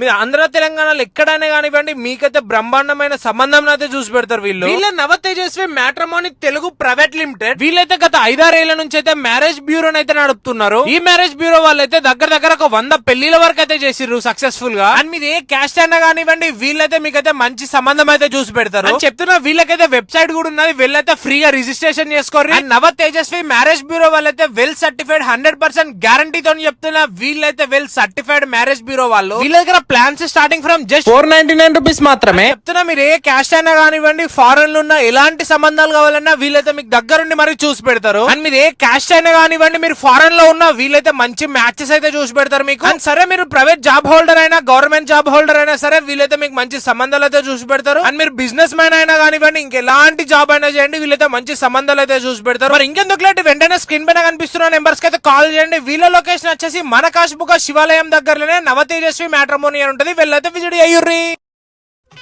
మీరు ఆంధ్ర తెలంగాణలో ఎక్కడైనా కానివ్వండి మీకైతే బ్రహ్మాండమైన సంబంధం అయితే చూసి పెడతారు వీళ్ళు. వీళ్ళ Nava Tejaswi matrimony Telugu private limited. వీళ్ళైతే గత ఐదారేళ్ళ నుంచి అయితే మ్యారేజ్ బ్యూరో అయితే నడుపుతున్నారు. ఈ మ్యారేజ్ బ్యూరో వాళ్ళైతే దగ్గర దగ్గర ఒక వంద పెళ్ళిల వరకు అయితే చేసిర్రు సక్సెస్ఫుల్గా అండ్ మీది ఏ క్యాస్ట్ అయినా కానివ్వండి వీళ్ళైతే మీకైతే మంచి సంబంధం అయితే చూసి పెడతారు. అని చెప్తున్నా వీళ్ళకైతే వెబ్సైట్ కూడా ఉన్నది వీళ్ళైతే ఫ్రీగా రిజిస్ట్రేషన్ చేసుకోరు నవ తేజస్వి మ్యారేజ్ బ్యూరో వాళ్ళైతే well certified hundred percent guarantee తో చెప్తున్నా వీళ్ళైతే వెల్ సర్టిఫైడ్ మ్యారేజ్ బ్యూరో వాళ్ళు. వీళ్ళ దగ్గర plans starting from just four ninety nine rupees మాత్రమే. చెప్తున్నా మీరు ఏ క్యాస్ట్ అయినా కానివ్వండి ఫారెన్లో ఉన్న ఎలాంటి సంబంధాలు కావాలన్నా వీళ్ళైతే మీకు దగ్గరుండి మరి చూసి పెడతారు. అండ్ మీరు ఏ క్యాస్ట్ అయినా కానివ్వండి మీరు ఫారెన్లో ఉన్న వీళ్ళైతే మంచి మ్యాచెస్ అయితే చూసి పెడతారు మీకు. అండ్ సరే మీరు ప్రైవేట్ జాబ్ హోల్డర్ అయినా గవర్నమెంట్ జాబ్ హోల్డర్ అయినా సరే వీళ్ళైతే మీకు మంచి సంబంధాలు అయితే చూసి పెడతారు. అండ్ మీరు బిజినెస్ మ్యాన్ అయినా కానివ్వండి ఇంకెలాంటి జాబ్ అయినా చేయండి వీళ్ళైతే మంచి సంబంధాలు అయితే చూసి పెడతారు. మరి ఇంకెందుకు లేట్? వెంటనే స్క్రీన్ పైన కనిపిస్తున్న నెంబర్స్కి అయితే కాల్ చేయండి. వీళ్ళ లొకేషన్ వచ్చేసి మన కాశీబుక శివాలయం దగ్గరలోనే నవతేజస్వి మ్యాట్రమోని అని ఉంటుంది వెళ్ళైతే విజిట్ అయ్యుర్రి.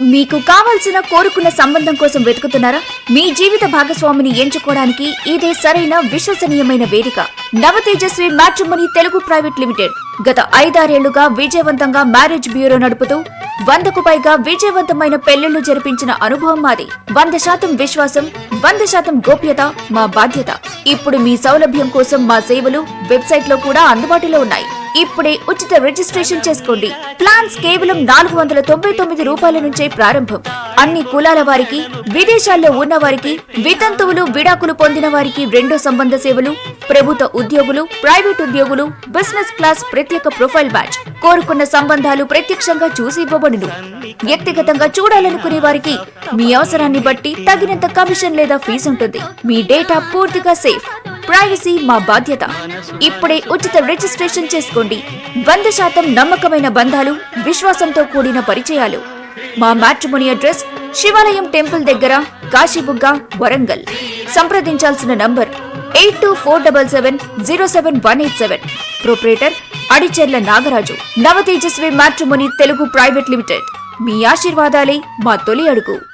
మీకు కావలసిన కోరుకున్న సంబంధం కోసం వెతుకుతున్నారా? మీ జీవిత భాగస్వామిని ఎంచుకోవడానికి ఇదే సరైన విశ్వసనీయమైన వేదిక. Navatejaswi matrimony Telugu private limited. గత ఐదారేళ్ళుగా విజయవంతంగా మ్యారేజ్ బ్యూరో నడుపుతూ వందకు పైగా విజయవంతమైన పెళ్ళిళ్ళు జరిపించిన అనుభవం మాది. వంద శాతం విశ్వాసం వంద శాతం గోప్యత మా బాధ్యత. ఇప్పుడు మీ సౌలభ్యం కోసం మా సేవలు వెబ్సైట్లో కూడా అందుబాటులో ఉన్నాయి. ఇప్పుడే ఉచిత రిజిస్ట్రేషన్ చేసుకోండి. ప్లాన్స్ కేవలం నాలుగు వందల తొంభై తొమ్మిది రూపాయల నుంచే ప్రారంభం. అన్ని కులాల వారికి విదేశాల్లో ఉన్న వారికి వితంతువులు విడాకులు పొందిన వారికి రెండో సంబంధ సేవలు ప్రభుత్వ ఉద్యోగులు ప్రైవేట్ ఉద్యోగులు బిజినెస్ క్లాస్ ప్రత్యేక ప్రొఫైల్ బ్యాచ్. కోరుకున్న సంబంధాలు ప్రత్యక్షంగా చూసి ఇవ్వబడును. వ్యక్తిగతంగా చూడాలనుకునే వారికి మీ అవసరాన్ని బట్టి తగినంత కమిషన్ లేదా ఫీజు ఉంటుంది. మీ డేటా పూర్తిగా సేఫ్. ప్రైవసీ మా బాధ్యత. ఇప్పుడే ఉచిత రిజిస్ట్రేషన్ చేసుకోండి. వంద శాతం నమ్మకమైన బంధాలు విశ్వాసంతో కూడిన పరిచయాలు. మా మ్యాట్రిమోని అడ్రస్ శివాలయం టెంపుల్ దగ్గర Kashibugga Warangal. సంప్రదించాల్సిన number eight two four double seven zero seven one eight seven. Proprietor Adicherla Nagaraju. Navatejaswi matrimony Telugu private limited. మీ ఆశీర్వాదాలే మా తొలి అడుగు.